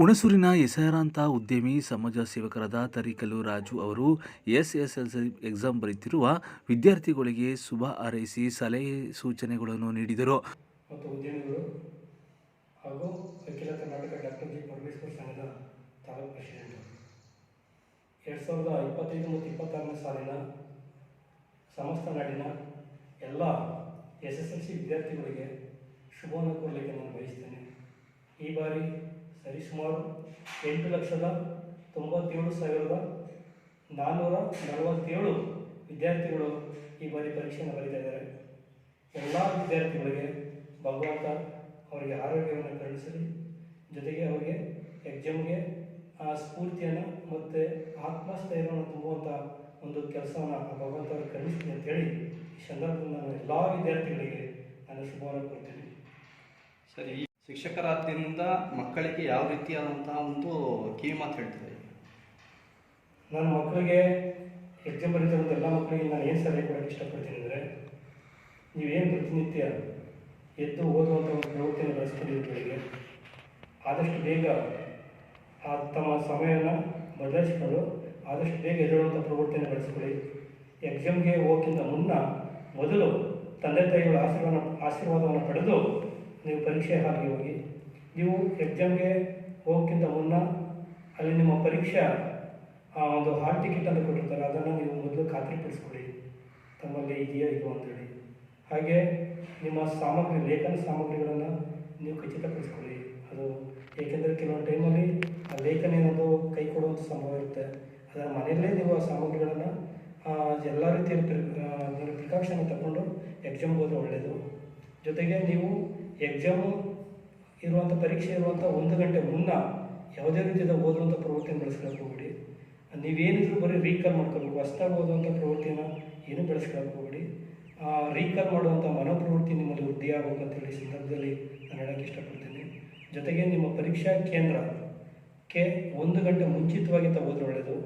ಹುಣಸೂರಿನ ಹೆಸರಾಂತ ಉದ್ಯಮಿ, ಸಮಾಜ ಸೇವಕರಾದ ತರೀಕಲು ರಾಜು ಅವರು ಎಸ್ಎಸ್ಎಲ್ಸಿ ಎಕ್ಸಾಮ್ ಬರೆಯುತ್ತಿರುವ ವಿದ್ಯಾರ್ಥಿಗಳಿಗೆ ಶುಭ ಹಾರೈಸಿ ಸಲಹೆ ಸೂಚನೆಗಳನ್ನು ನೀಡಿದರು. ಮತ್ತು ಉದ್ಯಮಿಗಳು ಹಾಗೂ ಅಖಿಲ ಕರ್ನಾಟಕ ಡಾಕ್ಟರ್ ಜಿ. ಪರಮೇಶ್ವರ್ ಸಂಘದ ತಾಲೂಕು ಪ್ರೆಸಿಡೆಂಟ್. ಎರಡು ಸಾವಿರದ ಇಪ್ಪತ್ತೈದು ಮತ್ತು ಇಪ್ಪತ್ತಾರನೇ ಸಾಲಿನ ಸಮಸ್ತ ನಾಡಿನ ಎಲ್ಲ ಎಸ್ ಎಸ್ ಎಲ್ ಸಿ ವಿದ್ಯಾರ್ಥಿಗಳಿಗೆ ಶುಭವನ್ನು ಕೋರಲಿಕ್ಕೆ ನಾನು ಬಯಸ್ತೇನೆ. ಈ ಬಾರಿ ಸರಿಸುಮಾರು ಎಂಟು ಲಕ್ಷದ ತೊಂಬತ್ತೇಳು ಸಾವಿರದ ನಾನ್ನೂರ ನಲವತ್ತೇಳು ವಿದ್ಯಾರ್ಥಿಗಳು ಈ ಬಾರಿ ಪರೀಕ್ಷೆಯನ್ನು ಬರೀತಾ ಇದ್ದಾರೆ. ಎಲ್ಲ ವಿದ್ಯಾರ್ಥಿಗಳಿಗೆ ಭಗವಂತ ಅವರಿಗೆ ಆರೋಗ್ಯವನ್ನು ಕರುಣಿಸಲಿ. ಜೊತೆಗೆ ಅವರಿಗೆ ಎಕ್ಸಾಮ್ಗೆ ಆ ಸ್ಫೂರ್ತಿಯನ್ನು ಮತ್ತು ಆತ್ಮಸ್ಥೈರ್ಯವನ್ನು ತುಂಬುವಂಥ ಒಂದು ಕೆಲಸವನ್ನು ಭಗವಂತ ಅವರು ಕರುಣಿಸ್ತೀನಿ ಅಂತೇಳಿ ಈ ಸಂದರ್ಭದಲ್ಲಿ ನಾನು ಎಲ್ಲ ವಿದ್ಯಾರ್ಥಿಗಳಿಗೆ ನಾನು ಶುಭವನ್ನು ಕೊಡ್ತೀನಿ ಸರಿ ಈ ಶಿಕ್ಷಕರಾದ್ರಿಂದ ಮಕ್ಕಳಿಗೆ ಯಾವ ರೀತಿಯಾದಂತಹ ಒಂದು ಮಾತು ಹೇಳ್ತಾರೆ ನನ್ನ ಮಕ್ಕಳಿಗೆ ಎಕ್ಸಾಮ್ ಬರೀತಿರುವಂಥ ಎಲ್ಲ ಮಕ್ಕಳಿಗೆ ನಾನು ಏನು ಸಲಹೆ ಕೊಡೋಕ್ಕೆ ಇಷ್ಟಪಡ್ತೀನಿ ಅಂದರೆ ನೀವೇನು ಪ್ರತಿನಿತ್ಯ ಎದ್ದು ಓದುವಂಥ ಒಂದು ಪ್ರವೃತ್ತಿಯನ್ನು ಬೆಳೆಸ್ಕೊಂಡಿದ್ದೀರಿಗೆ ಆದಷ್ಟು ಬೇಗ ಆ ತಮ್ಮ ಸಮಯವನ್ನು ಬದಲಾಯಿಸಿಕೊಂಡು ಆದಷ್ಟು ಬೇಗ ಎದ್ದೇಳುವಂಥ ಪ್ರವೃತ್ತಿಯನ್ನು ಬೆಳೆಸ್ಕೊಳ್ಳಿ ಎಕ್ಸಾಮ್ಗೆ ಹೋಗೋಕ್ಕಿಂತ ಮುನ್ನ ಮೊದಲು ತಂದೆ ತಾಯಿಗಳ ಆಶೀರ್ವಾದ, ಆಶೀರ್ವಾದವನ್ನು ಪಡೆದು ನೀವು ಪರೀಕ್ಷೆ ಹಾಗೆ ಹೋಗಿ. ನೀವು ಎಕ್ಸಾಮ್ಗೆ ಹೋಗೋಕ್ಕಿಂತ ಮುನ್ನ ಅಲ್ಲಿ ನಿಮ್ಮ ಪರೀಕ್ಷಾ, ಆ, ಒಂದು ಹಾಲ್ ಟಿಕೆಟ್ ಅಂತ ಕೊಟ್ಟಿರ್ತಾರೆ, ಅದನ್ನು ನೀವು ಮೊದಲು ಖಾತ್ರಿಪಡಿಸ್ಕೊಳ್ಳಿ. ತಮ್ಮಲ್ಲಿ ಇದೆಯೋ ಇದು ಅಂತೇಳಿ. ಹಾಗೆ ನಿಮ್ಮ ಸಾಮಗ್ರಿ, ಲೇಖನ ಸಾಮಗ್ರಿಗಳನ್ನು ನೀವು ಖಚಿತಪಡಿಸ್ಕೊಳ್ಳಿ. ಅದು ಏಕೆಂದರೆ ಕೆಲವೊಂದು ಟೈಮಲ್ಲಿ ಆ ಲೇಖನ ಏನಾದರೂ ಕೈ ಕೊಡುವಂಥ ಸಂಭವ ಇರುತ್ತೆ. ಅದರ ಮನೆಯಲ್ಲೇ ನೀವು ಆ ಸಾಮಗ್ರಿಗಳನ್ನು ಎಲ್ಲ ರೀತಿಯ ನೀವು ಪ್ರಿಕಾಷನ್ ತಗೊಂಡು ಎಕ್ಸಾಮ್ಗೆ ಹೋದರೆ ಒಳ್ಳೆಯದು ಜೊತೆಗೆ ನೀವು ಎಕ್ಸಾಮು ಇರುವಂಥ ಪರೀಕ್ಷೆ ಇರುವಂಥ ಒಂದು ಗಂಟೆ ಮುನ್ನ ಯಾವುದೇ ರೀತಿಯಾದ ಓದುವಂಥ ಪ್ರವೃತ್ತಿಯನ್ನು ಬೆಳೆಸ್ಕೊಳಕ್ಕೆ ಹೋಗ್ಬಿಡಿ. ನೀವೇನಿದ್ರು ಬರೀ ರೀಕಾಲ್ ಮಾಡ್ಕೊಳ್ಬೇಕು ಹೊಸ್ದಾಗಿ ಓದುವಂಥ ಪ್ರವೃತ್ತಿನ ಏನು ಬೆಳೆಸ್ಕೊಳಕ್ಕೆ ಹೋಗ್ಬಿಡಿ. ರೀಕಾಲ್ ಮಾಡುವಂಥ ಮನೋಪ್ರವೃತ್ತಿ ನಿಮ್ಮಲ್ಲಿ ವೃದ್ಧಿ ಅಂತೇಳಿ ಸಂದರ್ಭದಲ್ಲಿ ನಾನು ಹೇಳೋಕ್ಕೆ ಇಷ್ಟಪಡ್ತೀನಿ. ಜೊತೆಗೆ ನಿಮ್ಮ ಪರೀಕ್ಷಾ ಕೇಂದ್ರಕ್ಕೆ ಒಂದು ಗಂಟೆ ಮುಂಚಿತವಾಗಿ ತಗೋದ್ರೆ ಒಳ್ಳೆಯದು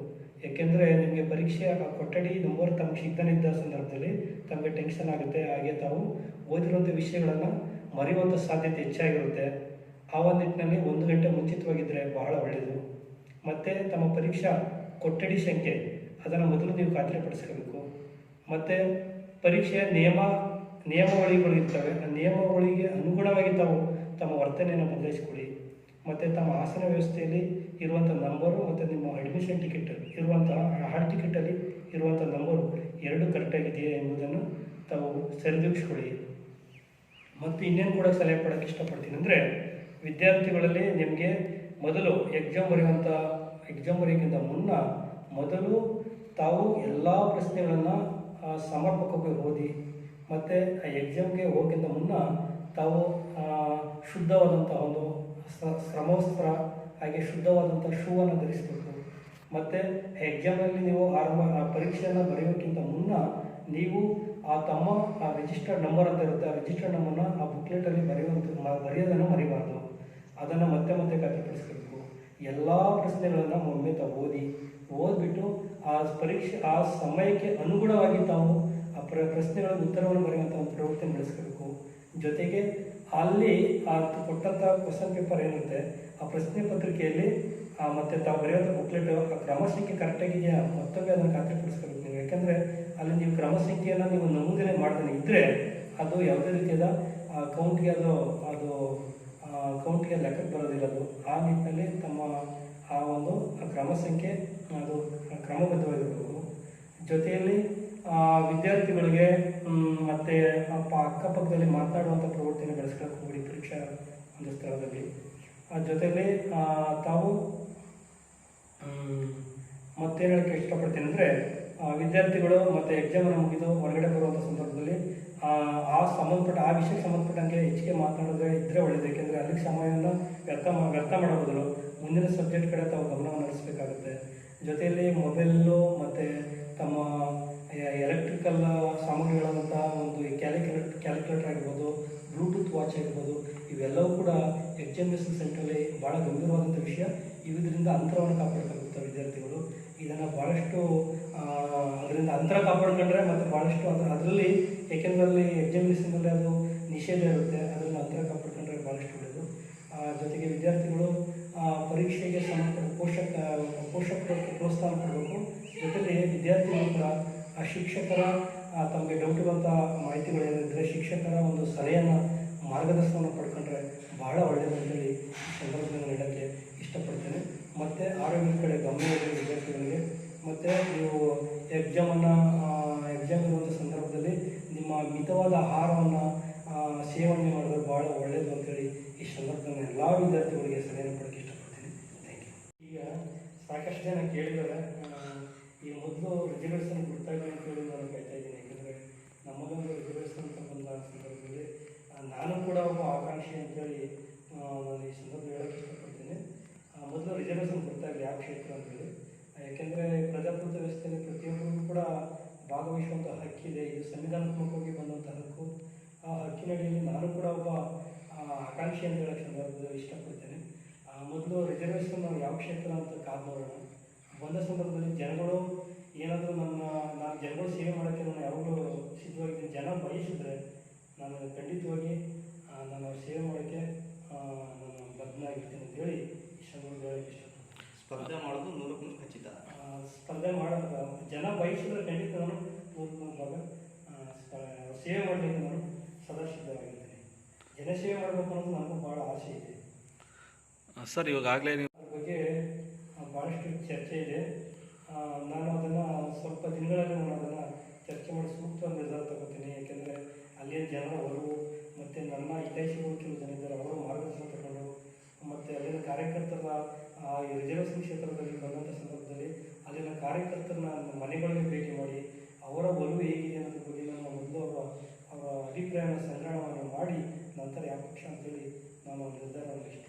ಯಾಕೆಂದರೆ ನಿಮಗೆ ಪರೀಕ್ಷೆ ಕೊಠಡಿ ನಂಬರ್ ತಮಗೆ ಸಿಗ್ತಾನೆ ಇದ್ದ ಸಂದರ್ಭದಲ್ಲಿ ತಮಗೆ ಟೆನ್ಷನ್ ಆಗುತ್ತೆ. ಹಾಗೆ ತಾವು ಓದಿರುವಂಥ ವಿಷಯಗಳನ್ನು ಮರೆಯುವಂಥ ಸಾಧ್ಯತೆ ಹೆಚ್ಚಾಗಿರುತ್ತೆ. ಆ ಒಂದು ನಿಟ್ಟಿನಲ್ಲಿ ಒಂದು ಗಂಟೆ ಮುಂಚಿತವಾಗಿದ್ದರೆ ಬಹಳ ಒಳ್ಳೆಯದು ಮತ್ತು ತಮ್ಮ ಪರೀಕ್ಷಾ ಕೊಠಡಿ ಸಂಖ್ಯೆ, ಅದನ್ನು ಮೊದಲು ನೀವು ಖಾತ್ರಿಪಡಿಸ್ಕೋಬೇಕು ಮತ್ತು ಪರೀಕ್ಷೆಯ ನಿಯಮ, ನಿಯಮಾವಳಿಗಳು ಇರ್ತವೆ. ಆ ನಿಯಮಾವಳಿಗೆ ಅನುಗುಣವಾಗಿ ತಾವು ತಮ್ಮ ವರ್ತನೆಯನ್ನು ಬದಲಾಯಿಸಿಕೊಳ್ಳಿ. ಮತ್ತು ತಮ್ಮ ಆಸನ ವ್ಯವಸ್ಥೆಯಲ್ಲಿ ಇರುವಂಥ ನಂಬರು ಮತ್ತು ನಿಮ್ಮ ಅಡ್ಮಿಷನ್ ಟಿಕೆಟ್ ಇರುವಂಥ ಹಾಲ್ ಟಿಕೆಟಲ್ಲಿ ಇರುವಂಥ ನಂಬರು ಎರಡು ಕರೆಕ್ಟಾಗಿದೆಯಾ ಎಂಬುದನ್ನು ತಾವು ಸರಿದೂಗಿಸ್ಕೊಳ್ಳಿ. ಮತ್ತು ಇನ್ನೇನು ಕೂಡ ಸಲಹೆ ಕೊಡೋಕ್ಕೆ ಇಷ್ಟಪಡ್ತೀನಿ. ಅಂದರೆ ವಿದ್ಯಾರ್ಥಿಗಳಲ್ಲಿ ನಿಮಗೆ ಮೊದಲು ಎಕ್ಸಾಮ್ ಬರೆಯುವಂಥ ಎಕ್ಸಾಮ್ ಬರೆಯೋಕ್ಕಿಂತ ಮುನ್ನ ಮೊದಲು ತಾವು ಎಲ್ಲ ಪ್ರಶ್ನೆಗಳನ್ನು ಸಮರ್ಪಕವಾಗಿ ಓದಿ ಮತ್ತು ಆ ಎಕ್ಸಾಮ್ಗೆ ಹೋಗೋಕ್ಕಿಂತ ಮುನ್ನ ತಾವು ಶುದ್ಧವಾದಂಥ ಒಂದು ಶ್ರಮವಸ್ತ್ರ ಹಾಗೆ ಶುದ್ಧವಾದಂಥ ಶೂವನ್ನು ಧರಿಸಬೇಕು. ಮತ್ತು ಎಕ್ಸಾಮಲ್ಲಿ ನೀವು ಆರಂಭ ಪರೀಕ್ಷೆಯನ್ನು ಬರೆಯೋಕ್ಕಿಂತ ಮುನ್ನ ನೀವು ಆ ತಮ್ಮ, ಆ ರಿಜಿಸ್ಟರ್ಡ್ ನಂಬರ್ ಅಂತ ಇರುತ್ತೆ, ಆ ರಿಜಿಸ್ಟರ್ಡ್ ನಂಬರ್ನ ಆ ಬುಕ್ಲೆಟಲ್ಲಿ ಬರೆಯುವಂಥ ಬರೆಯೋದನ್ನು ಮರಿಬಾರ್ದು. ಅದನ್ನು ಮತ್ತೆ ಮತ್ತೆ ಖಾತ್ರಿಪಡಿಸ್ಬೇಕು. ಎಲ್ಲ ಪ್ರಶ್ನೆಗಳನ್ನು ಒಮ್ಮೆ ತಾವು ಓದಿ, ಓದ್ಬಿಟ್ಟು ಆ ಪರೀಕ್ಷೆ, ಆ ಸಮಯಕ್ಕೆ ಅನುಗುಣವಾಗಿ ತಾವು ಆ ಪ್ರ, ಪ್ರಶ್ನೆಗಳ ಉತ್ತರವನ್ನು ಬರೆಯುವಂಥ ಒಂದು ಪ್ರವೃತ್ತಿ ಬೆಳೆಸ್ಕೋಬೇಕು ಜೊತೆಗೆ ಅಲ್ಲಿ ಆ ಕೊಟ್ಟಂಥ ಕ್ವಶನ್ ಪೇಪರ್ ಏನಿರುತ್ತೆ, ಆ ಪ್ರಶ್ನೆ ಪತ್ರಿಕೆಯಲ್ಲಿ ಮತ್ತೆ ತಾವು ಬರೆಯುವಂಥ ಬುಕ್ಲೆಟ್ ಆ ಕ್ರಮ ಸಂಖ್ಯೆ ಕರೆಕ್ಟಾಗಿದೆಯಾ ಮತ್ತೊಮ್ಮೆ ಅದನ್ನು ಖಾತ್ರಿಪಡಿಸ್ಕೋಬೇಕು ನೀವು. ಯಾಕೆಂದರೆ ಅಲ್ಲಿ ನೀವು ಕ್ರಮ ಸಂಖ್ಯೆಯನ್ನು ನೀವು ನಮೂದನೆ ಮಾಡ್ದೇ ಇದ್ದರೆ ಅದು ಯಾವುದೇ ರೀತಿಯಾದ ಕೌಂಟ್ಗೆ ಅದು ಅದು ಕೌಂಟ್ಗೆ ಲೆಕ್ಕಕ್ಕೆ ಬರೋದಿಲ್ಲ ಅದು. ಆ ನಿಟ್ಟಿನಲ್ಲಿ ತಮ್ಮ ಆ ಒಂದು ಕ್ರಮ ಸಂಖ್ಯೆ ಅದು ಕ್ರಮಬದ್ಧವಾಗಿರಬೇಕು. ಜೊತೆಯಲ್ಲಿ ವಿದ್ಯಾರ್ಥಿಗಳಿಗೆ ಮತ್ತು ಅಪ್ಪ ಅಕ್ಕಪಕ್ಕದಲ್ಲಿ ಮಾತನಾಡುವಂಥ ಪ್ರವೃತ್ತಿಯನ್ನು ಬೆಳೆಸ್ಕೊಳ್ಳೋಕೆ ಹೋಗ್ಬಿಡಿ ಪರೀಕ್ಷಾ ಒಂದು ಸ್ಥಳದಲ್ಲಿ. ಜೊತೆಯಲ್ಲಿ ತಾವು ಮತ್ತೆ ಹೇಳಕ್ಕೆ ಇಷ್ಟಪಡ್ತೀನಿ ಅಂದರೆ ವಿದ್ಯಾರ್ಥಿಗಳು ಮತ್ತು ಎಕ್ಸಾಮನ್ನು ಮುಗಿದು ಹೊರಗಡೆ ಬರುವಂಥ ಸಂದರ್ಭದಲ್ಲಿ ಆ, ಸಂಬಂಧಪಟ್ಟ ಆ ವಿಷಯಕ್ಕೆ ಸಂಬಂಧಪಟ್ಟಂಗೆ ಹೆಚ್ಚಿಗೆ ಮಾತನಾಡಿದ್ರೆ ಇದ್ದರೆ ಒಳ್ಳೆಯದು ಯಾಕೆಂದರೆ ಅಲ್ಲಿಗೆ ಸಮಯವನ್ನು ವ್ಯರ್ಥ ವ್ಯರ್ಥ ಮಾಡೋ ಬದಲು ಮುಂದಿನ ಸಬ್ಜೆಕ್ಟ್ ಕಡೆ ತಾವು ಗಮನವನ್ನು ಹರಿಸಬೇಕಾಗುತ್ತೆ. ಜೊತೆಯಲ್ಲಿ ಮೊಬೈಲು ಮತ್ತು ಬ್ಲೂಟೂತ್ ಇರ್ಬೋದು ಇವೆಲ್ಲವೂ ಕೂಡ ಎಕ್ಸಾಮಿನೇಷನ್ ಸೆಂಟ್ರಲ್ಲಿ ಭಾಳ ಗಂಭೀರವಾದಂಥ ವಿಷಯ. ಇದರಿಂದ ಅಂತರವನ್ನು ಕಾಪಾಡ್ಕೊಳ್ತಾರೆ ವಿದ್ಯಾರ್ಥಿಗಳು. ಇದನ್ನು ಭಾಳಷ್ಟು ಅದರಿಂದ ಅಂತರ ಕಾಪಾಡ್ಕೊಂಡ್ರೆ ಮತ್ತು ಭಾಳಷ್ಟು ಅದು ಅದರಲ್ಲಿ ಏಕೆಂದರೆ ಅಲ್ಲಿ ಎಕ್ಸಾಮಿನೇಷನಲ್ಲಿ ಅದು ನಿಷೇಧ ಇರುತ್ತೆ. ಅದನ್ನು ಅಂತರ ಕಾಪಾಡ್ಕೊಂಡ್ರೆ ಭಾಳಷ್ಟು ಒಳ್ಳೆಯದು ಜೊತೆಗೆ ವಿದ್ಯಾರ್ಥಿಗಳು ಆ, ಸಮರ್ಥ ಪೋಷಕ ಪೋಷಕರಿಗೆ ಪ್ರೋತ್ಸಾಹ ಕೊಡಬೇಕು. ಜೊತೆಗೆ ವಿದ್ಯಾರ್ಥಿಗಳು ಕೂಡ ಆ ಶಿಕ್ಷಕರ ತಮಗೆ ಡೌಟ್ ಇರುವಂಥ ಮಾಹಿತಿಗಳೇನಿದ್ರೆ ಶಿಕ್ಷಕರ ಒಂದು ಸಲಹೆಯನ್ನು ಮಾರ್ಗದರ್ಶನವನ್ನು ಪಡ್ಕೊಂಡ್ರೆ ಬಹಳ ಒಳ್ಳೆಯದು ಅಂತೇಳಿ ಈ ಸಂದರ್ಭದಲ್ಲಿ ಹೇಳೋಕ್ಕೆ ಇಷ್ಟಪಡ್ತೇನೆ. ಮತ್ತು ಆರೋಗ್ಯದ ಕಡೆ ಗಮನ ವಿದ್ಯಾರ್ಥಿಗಳಿಗೆ. ಮತ್ತು ನೀವು ಎಕ್ಸಾಮನ್ನು ಎಕ್ಸಾಮ್ ಇರುವಂಥ ಸಂದರ್ಭದಲ್ಲಿ ನಿಮ್ಮ ಮಿತವಾದ ಆಹಾರವನ್ನು ಸೇವನೆ ಮಾಡಿದ್ರೆ ಭಾಳ ಒಳ್ಳೆಯದು ಅಂತೇಳಿ ಈ ಸಂದರ್ಭದಲ್ಲಿ ಎಲ್ಲ ವಿದ್ಯಾರ್ಥಿಗಳಿಗೆ ಸಲಹೆ ಕೊಡೋಕ್ಕೆ ಇಷ್ಟಪಡ್ತೀನಿ. ಥ್ಯಾಂಕ್ ಯು ಈಗ ಸಾಕಷ್ಟು ಜನ ಕೇಳಿದ್ದಾರೆ. ಈ ಮೊದಲು ರಿಸರ್ವೇಷನ್ ಕೊಡ್ತಾಯಿಲ್ಲ ಅಂತೇಳಿ ನಾನು ಕಾಯ್ತಾ ಇದ್ದೀನಿ. ಯಾಕಂದರೆ ನಮಗೊಂದು ರಿಸರ್ವೇಷನ್ ಅಂತ ಬಂದ ಸಂದರ್ಭದಲ್ಲಿ ನಾನು ಆಕಾಂಕ್ಷಿ ಅಂತೇಳಿ ನಾನು ಈ ಸಂದರ್ಭ ಹೇಳೋಕ್ಕೆ ಇಷ್ಟಪಡ್ತೀನಿ. ಮೊದಲು ರಿಸರ್ವೇಷನ್ ಇಲ್ಲ ಯಾವ ಕ್ಷೇತ್ರ ಅಂತೇಳಿ ಯಾಕೆಂದರೆ ಪ್ರಜಾಪ್ರಭುತ್ವ ವ್ಯವಸ್ಥೆಯಲ್ಲಿ ಪ್ರತಿಯೊಬ್ಬರಿಗೂ ಕೂಡ ಭಾಗವಹಿಸುವಂಥ ಹಕ್ಕಿದೆ. ಇದು ಸಂವಿಧಾನಾತ್ಮಕವಾಗಿ ಬಂದಂಥ ಹಕ್ಕು ಆ ಹಕ್ಕಿನಡಿಯಲ್ಲಿ ನಾನು ಕೂಡ ಒಬ್ಬ ಆಕಾಂಕ್ಷಿ ಅಂತ ಹೇಳೋಕ್ಕೆ ಸಂದರ್ಭದಲ್ಲಿ ಇಷ್ಟಪಡ್ತೇನೆ. ಮೊದಲು ರಿಸರ್ವೇಷನ್ ನಾವು ಯಾವ ಕ್ಷೇತ್ರ ಅಂತ ಕಾದು ನೋಡೋಣ. ಬಂದ ಸಂದರ್ಭದಲ್ಲಿ ಜನಗಳು ಏನಾದರೂ ನನ್ನ, ನಾನು ಜನಗಳು ಸೇವೆ ಮಾಡೋಕ್ಕೆ ನಾನು ಯಾವಾಗಲೂ ಸಿದ್ಧವಾಗಿದ್ದೀನಿ. ಜನ ಬಯಸಿದ್ರೆ ನಾನು ಖಂಡಿತವಾಗಿ ನಾನು ಅವ್ರ ಸೇವೆ ಮಾಡೋಕ್ಕೆ ನಾನು ಬದ್ಧನಾಗಿರ್ತೀನಿ ಅಂತೇಳಿ ಹೇಳಿ ಸಂದರ್ಭದಲ್ಲಿ ಹೇಳೋಕ್ಕೆ ಇಷ್ಟಪಡ್ತೀನಿ. ಸ್ಪರ್ಧೆ ಮಾಡೋದು ನೂರಕ್ಕೆ ನೂರು ಖಚಿತ ಸ್ಪರ್ಧೆ ಮಾಡೋದು ಜನ ಬಯಸಿದ್ರೆ ಖಂಡಿತ ನಾನು ನೂರು ನೂರು ಭಾಗ ಆ, ಸ್ಪ- ಸೇವೆ ಮಾಡಲಿಕ್ಕೆ ನಾನು ಸದಾ ಸಿದ್ಧವಾಗಿರ್ತೀನಿ ಜನಸೇವೆ ಮಾಡಬೇಕು ಅನ್ನೋದು ನನಗೂ ಭಾಳ ಆಸೆ ಇದೆ. ಸರ್ ಇವಾಗಲೇ ಅದ್ರ ಬಗ್ಗೆ ಭಾಳಷ್ಟು ಚರ್ಚೆ ಇದೆ. ನಾನು ಅದನ್ನು ಸ್ವಲ್ಪ ದಿನಗಳಲ್ಲಿ ನಾನು ಅದನ್ನು ಚರ್ಚೆ ಮಾಡಿ ಸೂಕ್ತ ನಿರ್ಧಾರ ತಗೋತೀನಿ. ಯಾಕೆಂದರೆ ಅಲ್ಲಿಯ ಜನರ ಒಲವು ಮತ್ತು ನನ್ನ ಹಿತೈಷಿಗಳು ಕೆಲವು ಜನ ಇದ್ದಾರೆ ಅವರು ಮಾರ್ಗದರ್ಶನ ತಗೊಂಡು ಮತ್ತು ಅಲ್ಲಿನ ಕಾರ್ಯಕರ್ತರ ಆ, ರಿಸರ್ವೇಷನ್ ಕ್ಷೇತ್ರದಲ್ಲಿ ಬಂದಂಥ ಸಂದರ್ಭದಲ್ಲಿ ಅಲ್ಲಿನ ಕಾರ್ಯಕರ್ತರನ್ನ ಮನೆಗಳಲ್ಲಿ ಭೇಟಿ ಮಾಡಿ ಅವರ ಒಲವು ಹೇಗಿದೆ ಅನ್ನೋದ್ರ ಬಗ್ಗೆ ನಾನು ಮೊದಲು ಅವರ ಅವರ ಅಭಿಪ್ರಾಯನ ಸಂಗ್ರಹವನ್ನು ಮಾಡಿ ನಂತರ ಯಾವ ಪಕ್ಷ ಅಂತೇಳಿ ನಾನು ನಿರ್ಧಾರವನ್ನು ಇಷ್ಟು